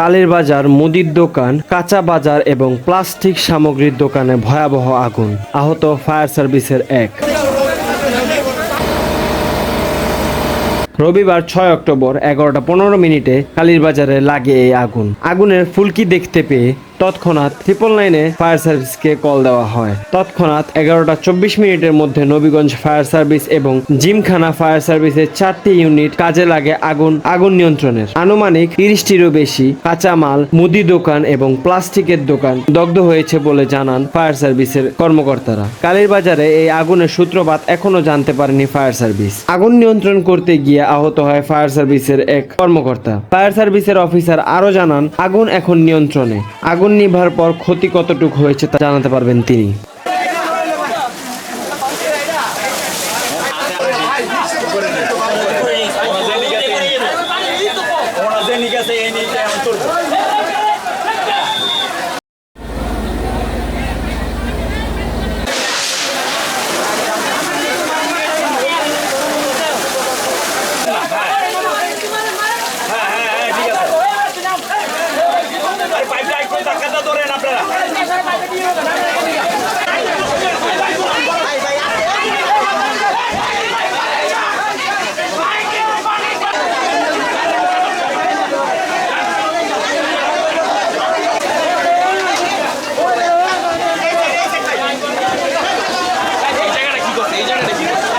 কালীর বাজার, মুদির দোকান, কাঁচা বাজার এবং প্লাস্টিক সামগ্রীর দোকানে ভয়াবহ আগুন। আহত ফায়ার সার্ভিসের এক। রবিবার ছয় অক্টোবর এগারোটা পনেরো মিনিটে কালীরবাজারে লাগে এই আগুন। আগুনের ফুলকি দেখতে পেয়ে তৎক্ষণাৎ ট্রিপল নাইনে ফায়ার সার্ভিসকে কল দেওয়া হয়। তৎক্ষণাৎ এগারোটা চব্বিশ মিনিটের মধ্যে নবীগঞ্জ ফায়ার সার্ভিস এবং জিমখানা ফায়ার সার্ভিসের চারটি ইউনিট কাজে লাগে আগুন আগুন নিয়ন্ত্রণের। আনুমানিক তিরিশটিরও বেশি কাঁচামাল, মুদি দোকান এবং প্লাস্টিকের দোকান দগ্ধ হয়েছে বলে জানান ফায়ার সার্ভিসের কর্মকর্তারা। কালীর বাজারে এই আগুনের সূত্রপাত এখনও জানতে পারেনি ফায়ার সার্ভিস আগুন নিয়ন্ত্রণ করতে গিয়ে আহত হয় ফায়ার সার্ভিসের এক কর্মকর্তা। ফায়ার সার্ভিসের অফিসার আরও জানান, আগুন এখন নিয়ন্ত্রণে। আগুন নিভার পর ক্ষতি কতটুকু হয়েছে তা জানাতে পারবেন তিনি পাইপটা একটু ধাক্কাটা ধরেন আপনারা এই জায়গাটা কি করছে এই জায়গাটা কি করছে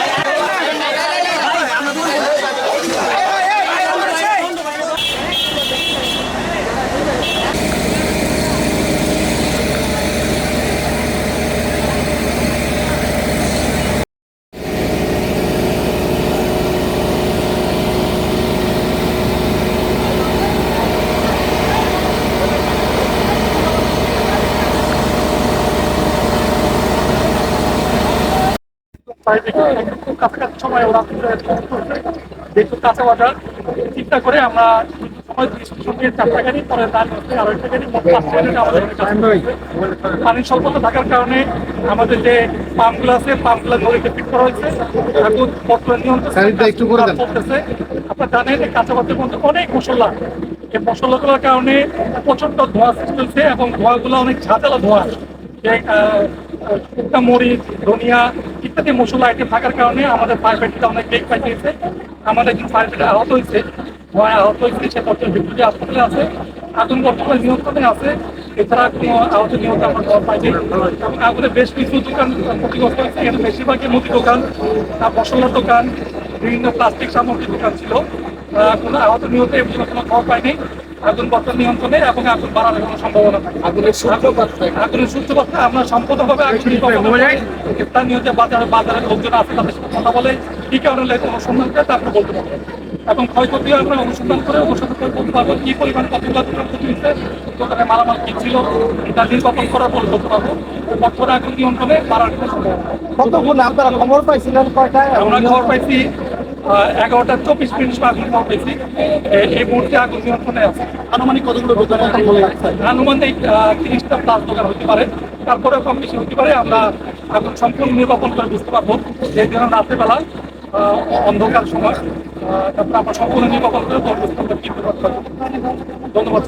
একটু কাছাকাছি বাজার করে আমরা। পানির স্বল্পতা থাকার কারণে আমাদের যে পাম্পগুলো আছে, পাম্পগুলো নদীতে ফিট করা হয়েছে এখন বর্তমান আপনার জানেন এই কাঁচা বাজারের মধ্যে অনেক মশলা এই মশলাগুলোর কারণে প্রচণ্ড ধোঁয়া সৃষ্টি হচ্ছে এবং ধোঁয়াগুলো অনেক ঝাঁঝালা ধোঁয়া যে শুকনা মরিচ, ধনিয়া ইত্যাদি মশলা আইটেম থাকার কারণে আমাদের ফায়ার ব্রিগেডটা অনেক বেগ পাইছে আমাদের একজন ফায়ার আহত হয়েছে। ভয় আহত হয়েছে, সে বর্তমানে ভিক্টোরিয়া হাসপাতালে আছে। আগুন বর্তমানে নিয়ন্ত্রণে আছে। এছাড়া কোনো আহত নিহত আমরা খবর পাইনি। এবং আগুনে বেশ কিছু দোকান ক্ষতিগ্রস্ত হয়েছে। এখানে বেশিরভাগই মুদি দোকান মশলার দোকান, বিভিন্ন প্লাস্টিক সামগ্রী দোকান ছিল। কোনো আহত নিহত এ পর্যন্ত কোনো খবর পাইনি। আগুন বর্তমান নিয়ন্ত্রণে এবং আগুন বাড়ার কোনো সম্ভাবনা নাই। আগুনের সূত্রপাত আগুনের সূত্রপাত আমরা সম্পূর্ণভাবে স্থানীয় যে বাজারে বাজারের লোকজন আছে তাদের সাথে কথা বলে কি কারণে লেগে অনুসন্ধান করে তা আমরা বলতে পারব। এবং ক্ষয়ক্ষতি আমরা অনুসন্ধান করে অনুসন্ধান করে বলতে পারব কি পরিমাণ কতগুলো ক্ষতি হয়েছে দোকানে মালামাল কি ছিল এটা নির্বাচন করার পর বলতে পারব। বর্তমানে আগুন নিয়ন্ত্রণে কোনো সম্ভাবনা। কতক্ষণ আপনারা খবর পাইছিলেন কয়টায়? আমরা খবর পাইছি এগারোটা চব্বিশ মিনিট সময় আগুন খবর এই মুহূর্তে আগুন নিয়ন্ত্রণে আছে? আনুমানিক কতগুলো দোকান আনুমানিক তিরিশটা প্লাস দোকান হতে পারে। তারপরে কম বেশি হতে পারে। আমরা এখন সম্পূর্ণ নির্বাচন করে বুঝতে পারব যে দিন রাত্রেবেলা অন্ধকার সময় তারপরে আমরা সম্পূর্ণ নির্বাচন করে। ধন্যবাদ।